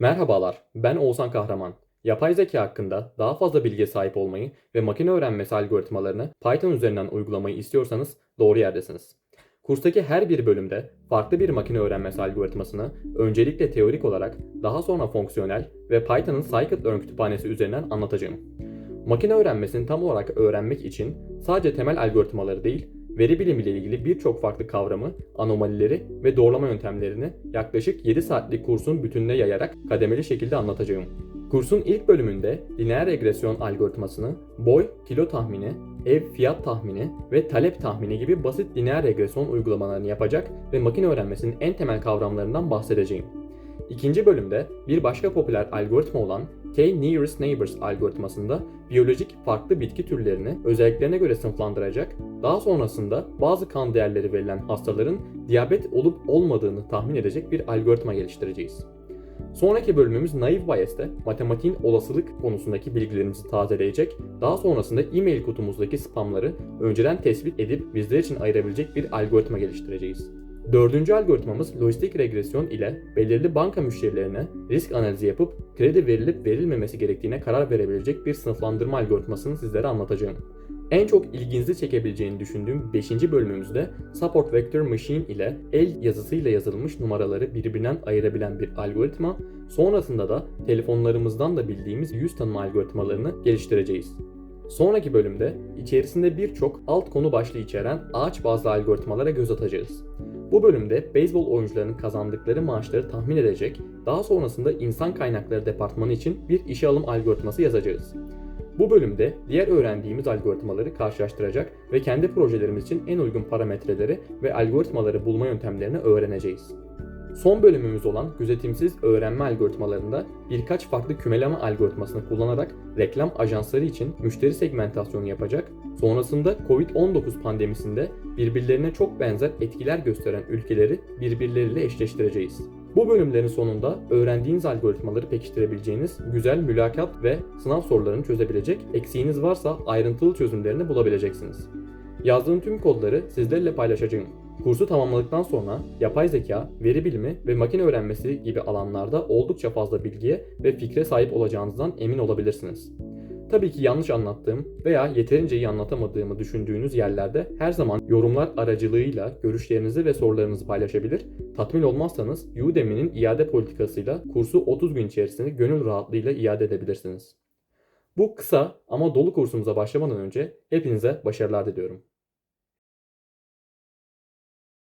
Merhabalar, ben Oğuzhan Kahraman. Yapay zeka hakkında daha fazla bilgiye sahip olmayı ve makine öğrenmesi algoritmalarını Python üzerinden uygulamayı istiyorsanız doğru yerdesiniz. Kurstaki her bir bölümde farklı bir makine öğrenmesi algoritmasını öncelikle teorik olarak daha sonra fonksiyonel ve Python'ın scikit-learn kütüphanesi üzerinden anlatacağım. Makine öğrenmesini tam olarak öğrenmek için sadece temel algoritmaları değil, veri bilimi ile ilgili birçok farklı kavramı, anomalileri ve doğrulama yöntemlerini yaklaşık 7 saatlik kursun bütününe yayarak kademeli şekilde anlatacağım. Kursun ilk bölümünde lineer regresyon algoritmasını, boy, kilo tahmini, ev fiyat tahmini ve talep tahmini gibi basit lineer regresyon uygulamalarını yapacak ve makine öğrenmesinin en temel kavramlarından bahsedeceğim. İkinci bölümde bir başka popüler algoritma olan K-Nearest Neighbors algoritmasında biyolojik farklı bitki türlerini özelliklerine göre sınıflandıracak, daha sonrasında bazı kan değerleri verilen hastaların diyabet olup olmadığını tahmin edecek bir algoritma geliştireceğiz. Sonraki bölümümüz Naive Bias'te matematiğin olasılık konusundaki bilgilerimizi tazeleyecek, daha sonrasında e-mail kutumuzdaki spamları önceden tespit edip bizler için ayırabilecek bir algoritma geliştireceğiz. Dördüncü algoritmamız lojistik regresyon ile belirli banka müşterilerine risk analizi yapıp kredi verilip verilmemesi gerektiğine karar verebilecek bir sınıflandırma algoritmasını sizlere anlatacağım. En çok ilginizi çekebileceğini düşündüğüm 5. bölümümüzde Support Vector Machine ile el yazısıyla yazılmış numaraları birbirinden ayırabilen bir algoritma, sonrasında da telefonlarımızdan da bildiğimiz yüz tanıma algoritmalarını geliştireceğiz. Sonraki bölümde içerisinde birçok alt konu başlığı içeren ağaç bazlı algoritmalara göz atacağız. Bu bölümde beyzbol oyuncularının kazandıkları maaşları tahmin edecek, daha sonrasında insan kaynakları departmanı için bir işe alım algoritması yazacağız. Bu bölümde diğer öğrendiğimiz algoritmaları karşılaştıracak ve kendi projelerimiz için en uygun parametreleri ve algoritmaları bulma yöntemlerini öğreneceğiz. Son bölümümüz olan gözetimsiz öğrenme algoritmalarında birkaç farklı kümeleme algoritmasını kullanarak reklam ajansları için müşteri segmentasyonu yapacak, sonrasında Covid-19 pandemisinde birbirlerine çok benzer etkiler gösteren ülkeleri birbirleriyle eşleştireceğiz. Bu bölümlerin sonunda öğrendiğiniz algoritmaları pekiştirebileceğiniz güzel mülakat ve sınav sorularını çözebilecek, eksiğiniz varsa ayrıntılı çözümlerini bulabileceksiniz. Yazdığım tüm kodları sizlerle paylaşacağım. Kursu tamamladıktan sonra yapay zeka, veri bilimi ve makine öğrenmesi gibi alanlarda oldukça fazla bilgiye ve fikre sahip olacağınızdan emin olabilirsiniz. Tabii ki yanlış anlattığım veya yeterince iyi anlatamadığımı düşündüğünüz yerlerde her zaman yorumlar aracılığıyla görüşlerinizi ve sorularınızı paylaşabilir. Tatmin olmazsanız Udemy'nin iade politikasıyla kursu 30 gün içerisinde gönül rahatlığıyla iade edebilirsiniz. Bu kısa ama dolu kursumuza başlamadan önce hepinize başarılar diliyorum.